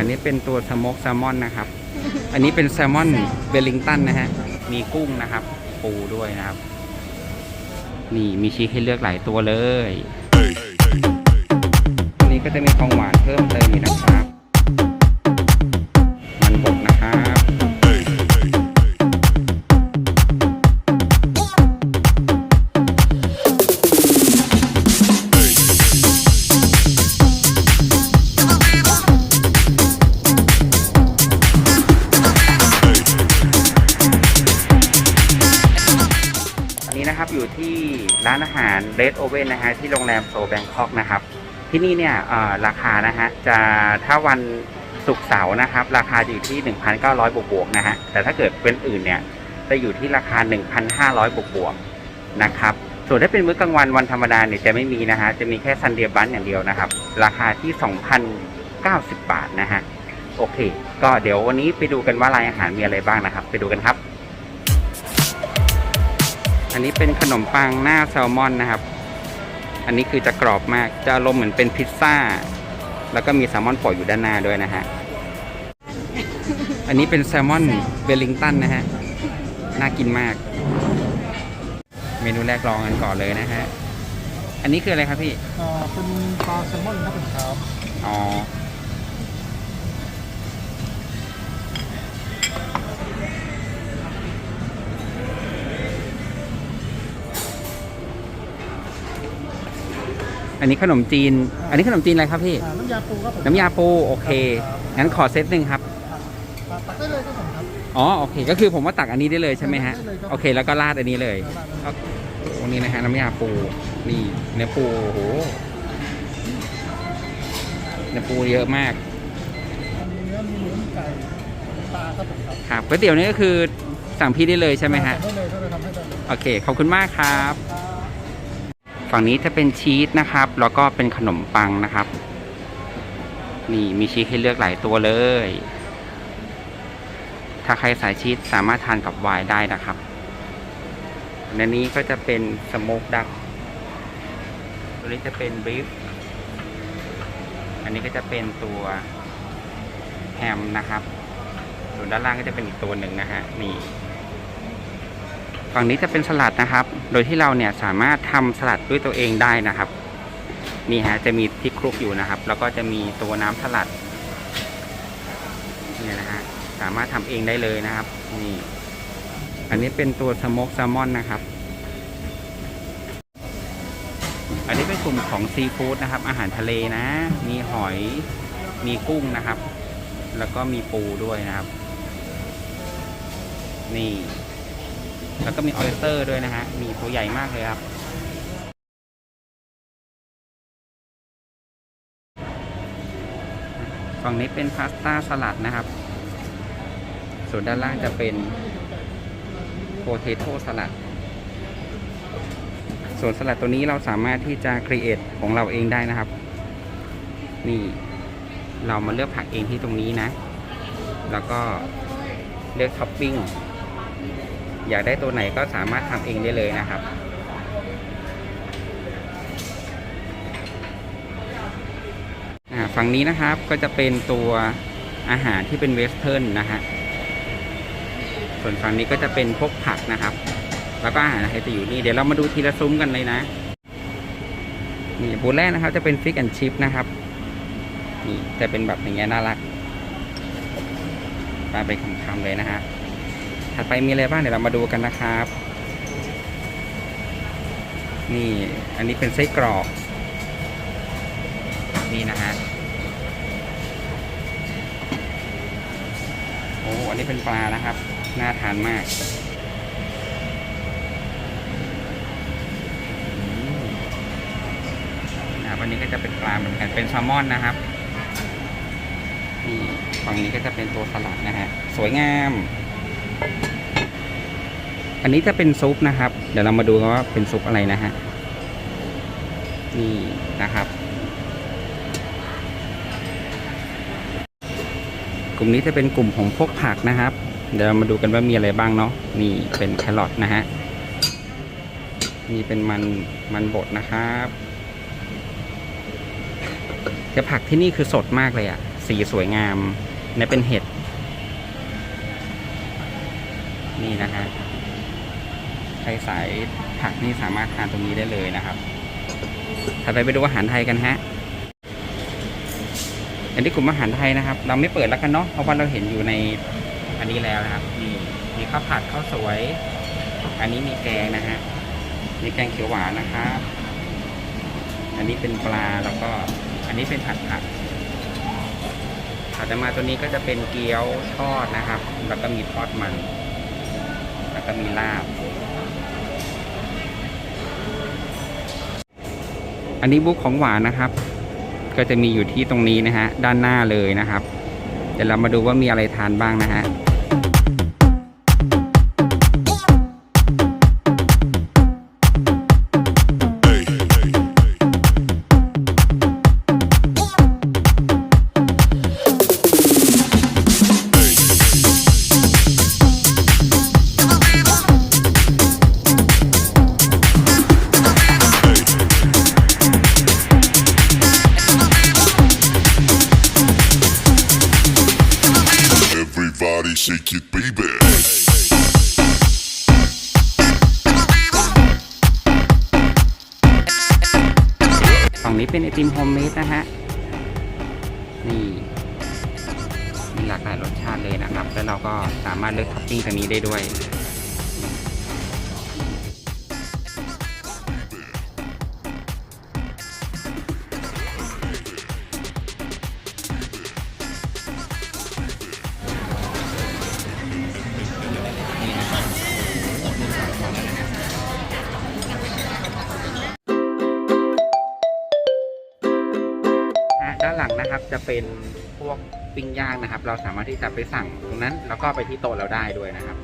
อันนี้เป็นตัวสโมกแซลมอนนะครับ อันนี้เป็นแซลมอนเบลลิงตันนะฮะ มีกุ้งนะครับ ปูด้วยนะครับ นี่มีชีสให้เลือกหลายตัวเลย อันนี้ก็จะมีของหวานเพิ่มเติมอีกนะครับ อาหาร Red Oven นะฮะที่โรงแรมโซแบงคอกนะครับ ที่นี่เนี่ยราคานะฮะจะถ้าวันศุกร์เสาร์นะครับ ราคาอยู่ที่ 1,900 บวกบวกๆนะฮะแต่ถ้าเกิดเป็นอื่นเนี่ยจะอยู่ที่ราคา 1,500 บวกบวกๆนะครับส่วนถ้าเป็นมื้อกลางวันวันธรรมดาเนี่ยจะไม่มีนะฮะจะมีแค่ซันเดียบันอย่างเดียวนะครับ ราคาที่ 2,090 บาทนะฮะโอเค ก็เดี๋ยววันนี้ไปดูกันว่ารายอาหารมีอะไรบ้างนะครับ ไปดูกันครับ อันนี้เป็นขนมปังหน้าแซลมอนนะครับ อันนี้คือจะกรอบมาก จะอารมณ์เหมือนเป็นพิซซ่า แล้วก็มีแซลมอนโปะอยู่ด้านหน้าด้วยนะฮะ อันนี้เป็นแซลมอนเวลลิงตันนะฮะ น่ากินมาก เมนูแรกลองกันก่อนเลยนะฮะ อันนี้คืออะไรครับพี่ อ่าเป็นปลาแซลมอนครับผมครับ อ๋อ อันนี้ขนมจีน อันนี้ขนมจีนอะไรครับพี่ อ่าน้ำยาปูครับผมน้ำยาปูโอเค งั้นขอเซตหนึ่งครับ อ่าตักได้เลยครับผมครับ อ๋อโอเค ก็คือผมว่าตักอันนี้ได้เลยใช่ไหมฮะ ได้เลยครับ โอเค แล้วก็ราดอันนี้เลยครับวันนี้นะฮะน้ำยาปู นี่เนื้อปูโอ้โหเนื้อปูเยอะมาก มีเนื้อมีหมูมีไก่มีปลาครับผมครับครับก๋วยเตี๋ยวนี่ก็คือสั่งพี่ได้เลยใช่ไหมฮะได้เลยได้เลยทำให้ได้เลยโอเค ขอบคุณมากครับครับ ฝั่งนี้จะเป็นชีสนะครับ แล้วก็เป็นขนมปังนะครับ นี่มีชีสให้เลือกหลายตัวเลย ถ้าใครสายชีสสามารถทานกับไวน์ได้นะครับในนี้ก็จะเป็นสโมกดักตัวนี้จะเป็นบีฟอันนี้ก็จะเป็นตัวแฮมนะครับ ส่วนด้านล่างก็จะเป็นอีกตัวหนึ่งนะฮะนี่ ฝั่งนี้จะเป็นสลัดนะครับ โดยที่เราเนี่ยสามารถทำสลัดด้วยตัวเองได้นะครับ นี่ฮะจะมีที่คลุกอยู่นะครับ แล้วก็จะมีตัวน้ำสลัดเนี่ยนะฮะสามารถทำเองได้เลยนะครับ นี่ อันนี้เป็นตัวสโมกแซลมอนนะครับ อันนี้เป็นกลุ่มของซีฟู้ดนะครับ อาหารทะเลนะ มีหอย มีกุ้งนะครับ แล้วก็มีปูด้วยนะครับ นี่ แล้วก็มีออ y สเตอร์ด้วยนะฮะ มีตัวใหญ่มากเลยครับ ฝั่งนี้เป็นพาสต้าสลัดนะครับ ส่วนด้านล่างจะเป็นโพเทโต้สลัด ส่วนสลัดตัวนี้เราสามารถที่จะครีเอทของเราเองได้นะครับ นี่เรามาเลือกผักเองที่ตรงนี้นะ แล้วก็เลือกท็อปปิ้ง อยากได้ตัวไหนก็สามารถทำเองได้เลยนะครับฝั่งนี้นะครับก็จะเป็นตัวอาหารที่เป็นเวสเทิร์นนะฮะส่วนฝั่งนี้ก็จะเป็นพวกผักนะครับ แล้วก็อาหารไทยจะอยู่นี่เดี๋ยวเรามาดูทีละซุ้มกันเลยนะนี่บูธแรกนะครับ จะเป็นฟิกแอนชิพนะครับนี่จะเป็นแบบอย่างเงี้ยน่ารักปลาไปคำๆเลยนะฮะ ถัดไปมีอะไรบ้างเดี๋ยวเรามาดูกันนะครับ นี่อันนี้เป็นไส้กรอก นี่นะฮะโอ้อันนี้เป็นปลานะครับ น่าทานมากวันนี้ก็จะเป็นปลาเหมือนกันเป็นแซลมอนนะครับนี่ฝั่งนี้ก็จะเป็นตัวสลัดนะฮะ สวยงาม อันนี้จะเป็นซุปนะครับ เดี๋ยวเรามาดูกันว่าเป็นซุปอะไรนะฮะ นี่นะครับ กลุ่มนี้จะเป็นกลุ่มของพวกผักนะครับ เดี๋ยวเรามาดูกันว่ามีอะไรบ้างเนาะ นี่เป็นแครอทนะฮะ นี่เป็นมันมันบดนะครับแต่ผักที่นี่คือสดมากเลยอะสสีสวยงามเนี่ยเป็นเห็ด นี่นะฮะใครสายผักนี่สามารถทานตรงนี้ได้เลยนะครับถัดไปไปดูอาหารไทยกันฮะ อันนี้กลุ่มอาหารไทยนะครับ เราไม่เปิดแล้วกันเนาะ เพราะว่าเราเห็นอยู่ในอันนี้แล้วนะครับนี่มีข้าวผัดข้าวสวย อันนี้มีแกงนะฮะ มีแกงเขียวหวานนะครับ อันนี้เป็นปลาแล้วก็ อันนี้เป็นผัดผักถัดมาตัวนี้ก็จะเป็นเกี๊ยวทอดนะครับ แล้วก็มีทอดมัน ก็มีลาบ อันนี้บุ๊กของหวานนะครับ ก็จะมีอยู่ที่ตรงนี้นะฮะ ด้านหน้าเลยนะครับ เดี๋ยวเรามาดูว่ามีอะไรทานบ้างนะฮะ นี้เป็นไอติมโฮมเมดนะฮะ นี่มีหลากหลายรสชาติเลยนะครับ แล้วเราก็สามารถเลือกท็อปปิ้งตรงนี้ได้ด้วย จะเป็นพวกปิ้งย่างนะครับ เราสามารถที่จะไปสั่งตรงนั้น แล้วก็ไปที่โต๊ะเราได้ด้วยนะครับ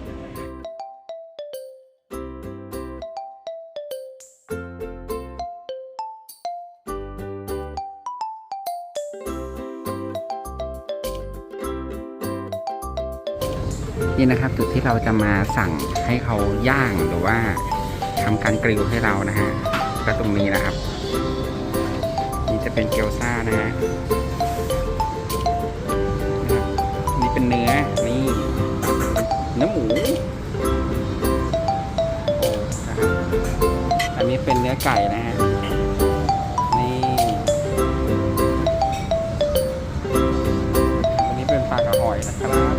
นี่นะครับจุดที่เราจะมาสั่งให้เขาย่างหรือว่าทำการกริลให้เรานะฮะก็ตรงนี้นะครับ นี่จะเป็นเกี๊ยวซ่านะฮะ ไก่นะฮะ นี่ อันนี้เป็นปลากระหอยนะครับ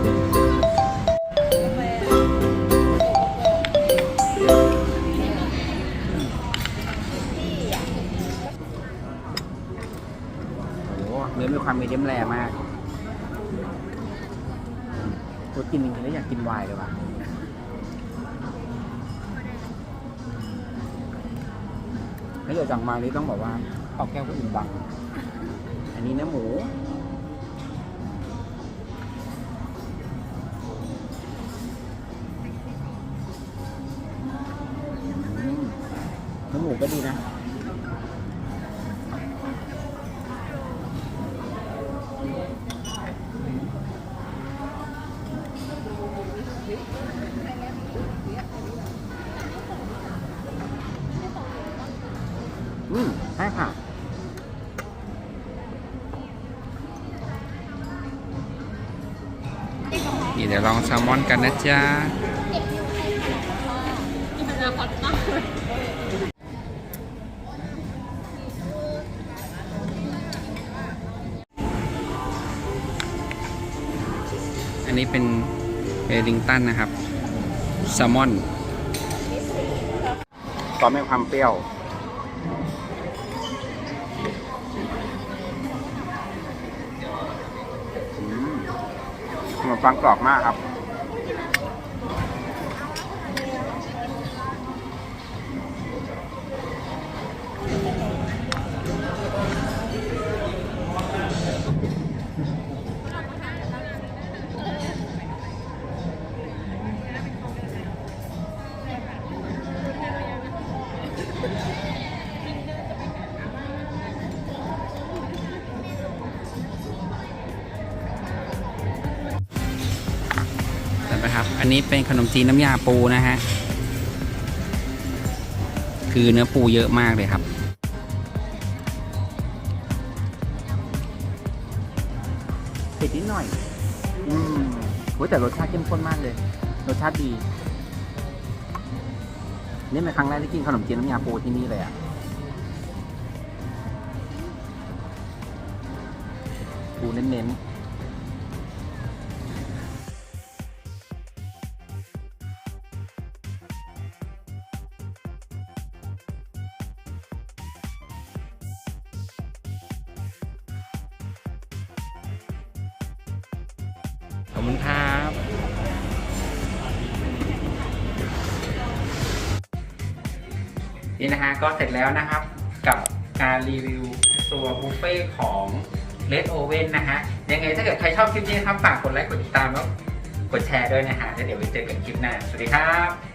เนื้อมีความมีเดียมแรมากกูกินจริงๆแล้วอยากกินไวน์เลยว่ะ ถ้าเกิดสั่งมานี้ต้องบอกว่าเอาแก้วก็อิ่มบัง อันนี้เนื้อหมู เนื้อหมูก็ดีนะ อืมใช่ค่ะนี่เดี๋ยวลองแซลมอนกันนะจ๊ะอันนี้เป็นเวลิงตันนะครับแซลมอนก็มีความเปรี้ยว มปังกรอบมากครับันนี้เป็นขนมจีนน้ำยาปูนะฮะ คือเนื้อปูเยอะมากเลยครับผ็ดนิดหน่อย อืมโหแต่รสชาติเข้มข้นมากเลย รสชาติดี นี่เป็นครั้งแรกที่กินขนมจีนน้ำยาปูที่นี่เลยอะปูเน้นๆ อบคุณครับนี่นะฮะก็เสร็จแล้วนะครับกับการรีวิวตัวบุฟเฟ่ของ Red Oven นะฮะ ยังไงถ้าเกิดใครชอบคลิปนี้ครับ ฝากกดไลค์กดติดตามแล้วกดแชร์ด้วยนะฮะแล้วเดี๋ยวไปเจอกันคลิปหน้า สวัสดีครับ